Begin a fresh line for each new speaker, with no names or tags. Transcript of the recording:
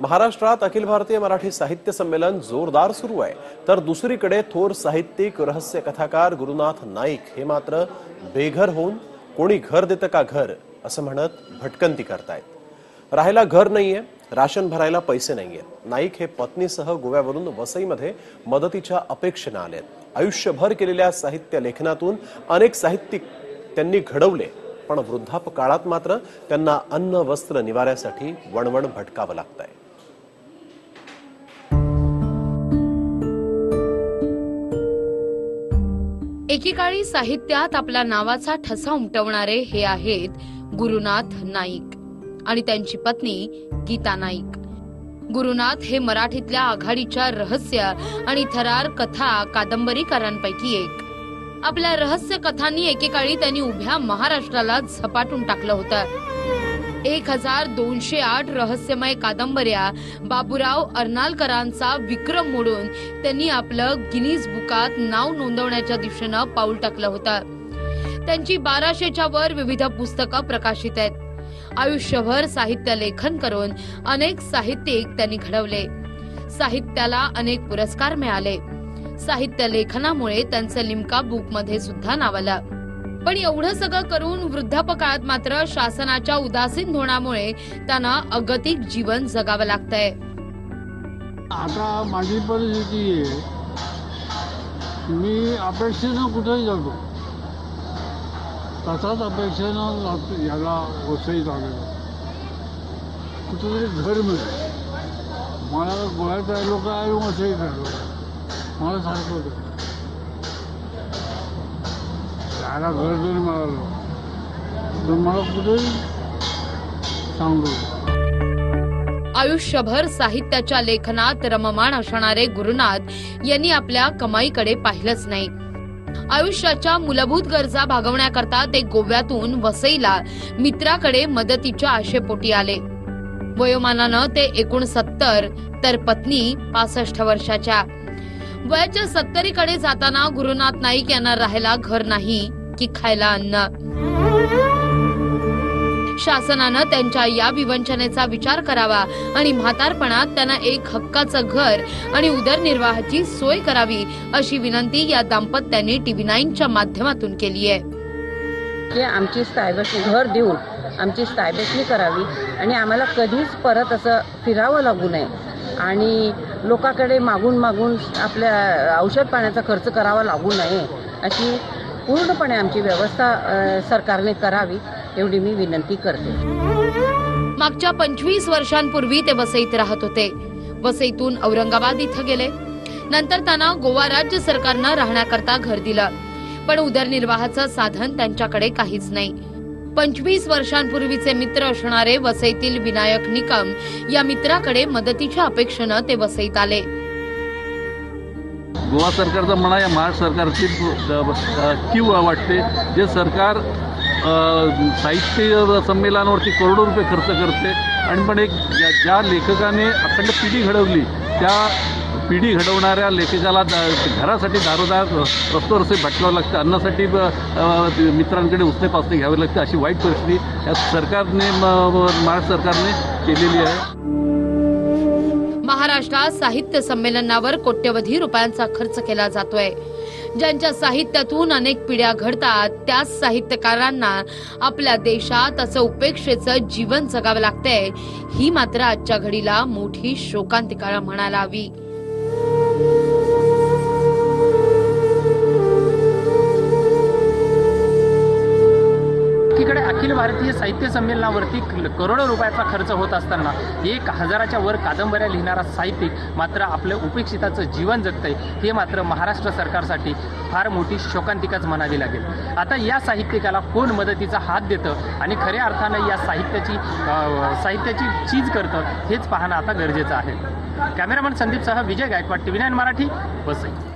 महाराष्ट्रात अखिल भारतीय मराठी साहित्य संमेलन जोरदार सुरू आहे. तर दुसरीकडे थोर साहित्यिक रहस्य कथाकार गुरुनाथ नाईक हे मात्र बेघर होऊन कोणी घर देतं का घर असं म्हणत भटकंती करतायत. राहायला घर नाहीये राशन भरायला पैसे नाहीये. नाईक हे पत्नीसह गोव्यावरून वसईमध्ये मदतीच्या अपेक्षेनं आलेत. आयुष्यभर केलेल्या साहित्य लेखनातून अनेक साहित्यिक त्यांनी घडवले. पण वृद्धापकाळात मात्र त्यांना अन्न वस्त्र निवाऱ्यासाठी वणवण भटकावं लागतंय.
एकेकाळी साहित्यात आपल्या नावाचा ठसा उमटवणारे हे आहेत गुरुनाथ नाईक आणि त्यांची पत्नी गीता नाईक. गुरुनाथ हे मराठीतल्या आघाडीच्या रहस्य आणि थरार कथा कादंबरीकारांपैकी एक. आपल्या रहस्य कथांनी एकेकाळी त्यांनी उभ्या महाराष्ट्राला झपाटून टाकलं होतं. एक हजार दोनशे आठ रहस्यमय कादंबऱ्या बाबूराव अर्नालकरांचा विक्रम मोडून त्यांनी आपलं गिनीज बुकात नाव नोंदवण्याच्या दिशेनं पाऊल टाकलं होतं. त्यांची बाराशेच्या वर विविध पुस्तकं प्रकाशित आहेत. आयुष्यभर साहित्य लेखन करून अनेक साहित्यिक त्यांनी घडवले. साहित्याला अनेक पुरस्कार मिळाले. साहित्य लेखनामुळे त्यांचं लिमका बुकमध्ये सुद्धा नाव आलं पण एवढं सगळं करून वृद्धापकाळात मात्र शासनाच्या उदासीन धोरणामुळे त्यांना अगतिक जीवन जगावं लागतंय.
आता माझी परिस्थिती आहे मी अपेक्षेनं कुठेही जातो. तसाच अपेक्षेनं याला वसई आलेलो कुठेतरी घर मिळेल. मला गोव्यात राहिलो काय वसईत राहिलो मला सारखं त्याला घर जरी मिळालं तर मला कुठेही सांगतो
आयुष्यभर साहित्याच्या लेखनात रममाण असणारे गुरुनाथ यांनी आपल्या कमाईकडे पाहिलंच नाही. आयुष्याच्या मूलभूत गरजा भागवण्याकरता ते गोव्यातून वसईला मित्राकडे मदतीच्या आशेपोटी आले. वयोमानानं ते एकोणसत्तर तर पत्नी पासष्ट वर्षाच्या. वयाच्या सत्तरीकडे जाताना गुरुनाथ नाईक यांना राहायला घर नाही की खायला अन्न. शासनानं त्यांच्या या विवंचनेचा विचार करावा आणि म्हातारपणात त्यांना एक हक्काचं घर आणि उदरनिर्वाहाची सोय करावी अशी विनंती या दाम्पत्याने टीव्ही नाईनच्या माध्यमातून केली आहे.
की आमची स्थायबसनी घर देऊन आमची स्थायबसनी करावी आणि आम्हाला कधीच परत असं फिरावं लागू नये. आणि लोकांकडे मागून मागून आपल्या औषध पाण्याचा खर्च करावा लागू नये अशी पूर्णपणे आमची व्यवस्था सरकारने करावी एवढी मी विनंती करते.
मागच्या पंचवीस वर्षांपूर्वी ते वसईत राहत होते. वसईतून औरंगाबाद इथं गेले. नंतर त्यांना गोवा राज्य सरकारनं राहण्याकरता घर दिलं. पण उदरनिर्वाहाचं साधन त्यांच्याकडे काहीच नाही. पंचवीस वर्षांपूर्वीचे मित्र असणारे वसईतील विनायक निकम या मित्राकडे मदतीच्या अपेक्षेनं ते वसईत आले.
गोवा सरकारचं म्हणा या महाराष्ट्र सरकारची अ, वाटते. जे सरकार साहित्य संमेलनावरती करोडो रुपये खर्च करते आणि पण एक ज्या ज्या लेखकाने अखंड पिढी घडवली त्या पिढी घडवणाऱ्या लेखिकाला दा- घरासाठी दारोदार रस्तो रस्ते भटकावं लागतं. अन्नासाठी मित्रांकडे उसने पासने घ्यावे लागते अशी वाईट परिस्थिती या सरकारने महाराष्ट्र सरकारने केलेली आहे.
महाराष्ट्रात साहित्य संमेलनावर कोट्यवधी रुपयांचा खर्च केला जातोय. ज्यांच्या साहित्यातून अनेक पिढ्या घडतात त्याच साहित्यकारांना आपल्या देशात असं उपेक्षेचं जीवन जगावं लागतंय. ही मात्र आजच्या घडीला मोठी शोकांतिका म्हणायला हवी
अखिल भारतीय साहित्य संमेलनावरती क- करोडो रुपयाचा खर्च होत असताना एक हजाराच्या वर कादंबऱ्या लिहिणारा साहित्यिक मात्र आपलं उपेक्षिताचं जीवन जगतंय. हे मात्र महाराष्ट्र सरकारसाठी फार मोठी शोकांतिकाच म्हणावी लागेल. आता या साहित्यिकाला कोण मदतीचा हात देतं आणि खऱ्या अर्थानं या साहित्याची साहित्याची चीज करतं हेच पाहणं आता गरजेचं आहे. Cameraman संदीपसह Vijay Gaikwad T V nine Marathi Basai.